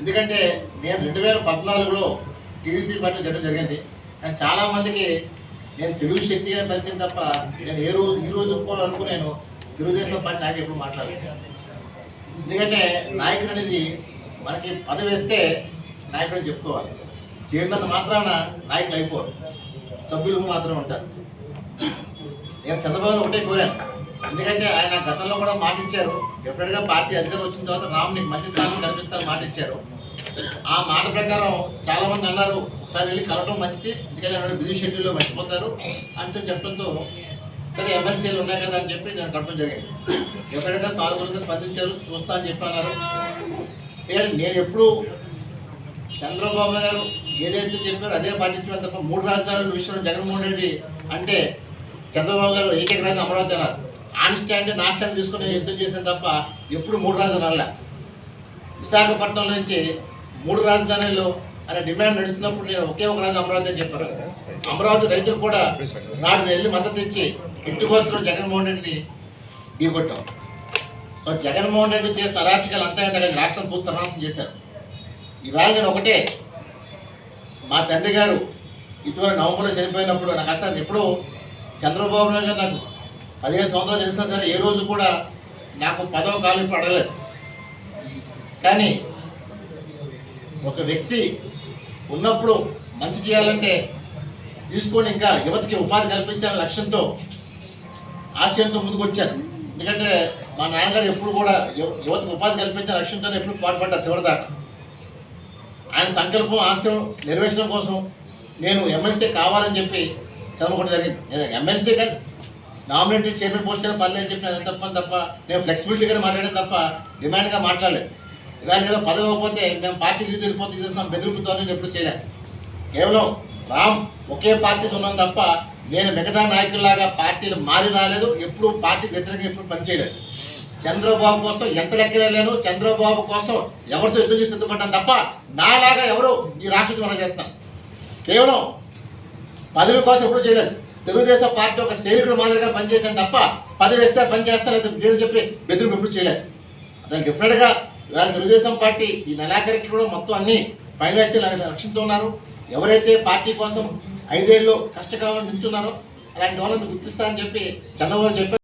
ఎందుకంటే నేను రెండు వేల పద్నాలుగులో టీడీపీ పార్టీ చేయడం జరిగింది. కానీ చాలామందికి నేను తెలుగు శక్తిగా పరిచయం తప్ప నేను ఏ రోజు ఈ రోజు కూడా వరకు నేను తెలుగుదేశం పార్టీ నాకు ఎప్పుడు మాట్లాడలేదు. ఎందుకంటే నాయకుడు అనేది మనకి పదవి వేస్తే నాయకుడు చెప్పుకోవాలి. చేరినంత మాత్రాన నాయకులు అయిపోరు. సభ్యులకు మాత్రం ఉంటారు. నేను చంద్రబాబు ఒకటే కోరాను. ఎందుకంటే ఆయన గతంలో కూడా మాట ఇచ్చారు. డెఫినెట్గా పార్టీ అధికారం వచ్చిన తర్వాత రామ్ నీకు మంచి స్థానం కనిపిస్తారని మాట ఇచ్చారు. ఆ మాట ప్రకారం చాలా మంది అన్నారు ఒకసారి వెళ్ళి కలవడం మంచిది ఎందుకంటే బిజీ షెడ్యూల్లో మర్చిపోతారు. అంటూ చెప్పడంతో సరే ఎమ్మెల్సీలు ఉన్నాయి కదా అని చెప్పి నేను కలపడం జరిగింది. డెఫినెట్గా సానుకూలంగా స్పందించారు చూస్తా అని చెప్పి అన్నారు. నేను ఎప్పుడు చంద్రబాబు గారు ఏదైతే చెప్పారో అదే పాటించారు తప్ప మూడు రాజధానుల విషయంలో జగన్మోహన్ రెడ్డి అంటే చంద్రబాబు గారు ఏకైక రాజు అమరావతి అన్నారు. ఆన్ అంటే నాష్టాన్ని తీసుకుని యుద్ధం చేశాను తప్ప ఎప్పుడు మూడు రాజధానుల విశాఖపట్నం నుంచి మూడు రాజధానులు అనే డిమాండ్ నడుస్తున్నప్పుడు నేను ఒకే ఒక రాజు అమరావతి అని చెప్పారు అమరావతి రైతులు కూడా నాడు వెళ్ళి మద్దతు ఇచ్చి ఎట్టుకోస్తున్న జగన్మోహన్ రెడ్డిని ఢీకొట్టాం. సో జగన్మోహన్ రెడ్డి చేసిన అరాచకాలు అంతా ఇంత రాష్ట్రం పూర్తి సర్వనాశనం చేశారు. ఇవాళ నేను ఒకటే మా తండ్రి గారు ఇటువంటి నవంబర్లో చనిపోయినప్పుడు నాకు అసలు ఎప్పుడూ చంద్రబాబు నాయుడు గారు నాకు పదిహేను సంవత్సరాలు తెలిసినా సరే ఏ రోజు కూడా నాకు పదవ కాలం పడలేదు అడగలేదు. కానీ ఒక వ్యక్తి ఉన్నప్పుడు మంచి చేయాలంటే తీసుకొని ఇంకా యువతకి ఉపాధి కల్పించాలనే లక్ష్యంతో ఆశయంతో ముందుకు వచ్చాను. ఎందుకంటే మా నాన్నగారు ఎప్పుడు కూడా యువతకు ఉపాధి కల్పించే లక్ష్యంతో ఎప్పుడు పాటుపడ్డారు చివరిదాకా. ఆయన సంకల్పం ఆశయం నెరవేర్చడం కోసం నేను ఎమ్మెల్సీ కావాలని చెప్పి చదవకుండా జరిగింది. నేను ఎమ్మెల్సీ కాదు. నామినేటెడ్ చైర్మన్ పోస్ట్ అయినా పర్లేదు అని చెప్పి నేను తప్పని తప్ప నేను ఫ్లెక్సిబిలిటీగా మాట్లాడాను తప్ప డిమాండ్గా మాట్లాడలేదు. ఇవాళ ఏదో పదవి అవ్వకపోతే మేము పార్టీ లీడ్ వెళ్ళిపోతే చేసిన బెదిరింపుతో నేను ఎప్పుడు చేయలేదు కేవలం రామ్ ఒకే పార్టీతో ఉన్నాం తప్ప నేను మిగతా నాయకుల్లాగా పార్టీలు మారి రాలేదు. ఎప్పుడు పార్టీ వ్యతిరేకంగా ఎప్పుడు పనిచేయలేదు చంద్రబాబు కోసం ఎంత లెక్కలేను చంద్రబాబు కోసం ఎవరితో ఎదురు చేసి సిద్ధపడ్డాను తప్ప నాలాగా ఎవరు ఈ రాష్ట్రం మనం చేస్తాను కేవలం పదవి కోసం ఎప్పుడు చేయలేదు. తెలుగుదేశం పార్టీ ఒక సైనికుడు మాదిరిగా పనిచేశాను తప్ప పదవి వేస్తే పని చేస్తాను లేదా నేను చెప్పి బెదిరింపు ఎప్పుడు చేయలేదు. అతను డిఫరెంట్గా ఇవాళ తెలుగుదేశం పార్టీ ఈ నెలాఖరికి కూడా మొత్తం అన్ని ఫైనలైజ్ లక్ష్యంతో ఉన్నారు. ఎవరైతే పార్టీ కోసం ఐదేళ్ళు కష్టకాలం నిల్చున్నారో అలాంటి వాళ్ళని గుర్తిస్తా అని చెప్పి చంద్రబాబు చెప్పారు.